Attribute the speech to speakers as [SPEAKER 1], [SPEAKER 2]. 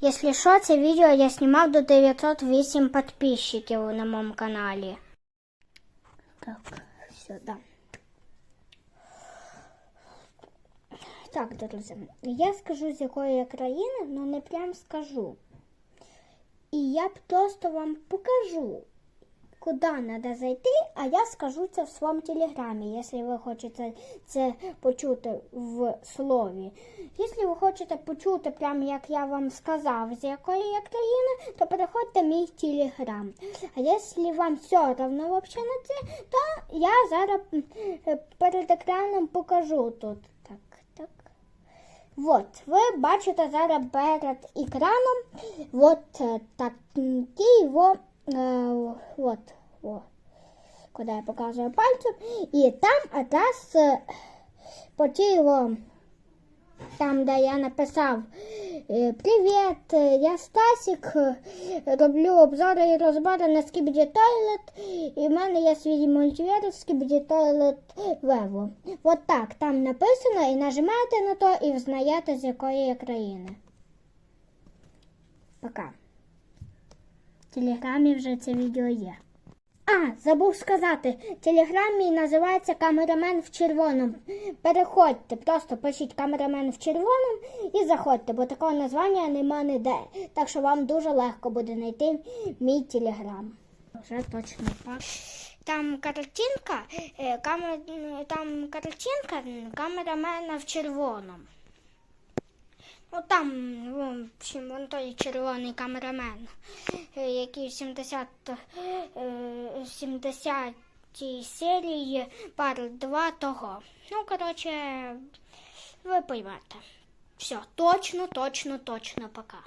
[SPEAKER 1] Якщо що, це відео я знімав до 908 підписчиків на моєму каналі. Так, сюди. Так, друзі, я скажу, з якої я країни, але не прям скажу. І я просто вам покажу, Куди треба зайти, а я скажу це в своєму телеграмі, якщо ви хочете це почути в слові. Якщо ви хочете почути, прямо як я вам сказав, з якої я країни, то переходьте в мій телеграм. А якщо вам все одно взагалі на це, то я зараз е, перед екраном покажу тут. Так, так. От, ви бачите зараз перед екраном от е, такий во, е, от, о, куди я показую пальцем, і там якраз е, по во, там, де я написав е, Привіт, е, я Стасік, роблю обзори і розбори на Skibidi Toilet, і в мене є свій мультивер Skibidi Toilet Vevo. От так, там написано, і нажимаєте на то, і взнаєте, з якої країни. Пока. В телеграмі вже це відео є. А, забув сказати, в телеграмі називається камерамен в червоному. Переходьте, просто пишіть камерамен в червоному і заходьте, бо такого названня нема ніде. Так що вам дуже легко буде знайти мій телеграм. Вже точно так. Там картинка, е, там картинка камерамена в червоному. Ну там, в общем, вон той червоний камерамен, е, який в 70, е, 70 серії пар 2 того. Ну, коротше, ви поймете. Все, точно, точно, точно, пока.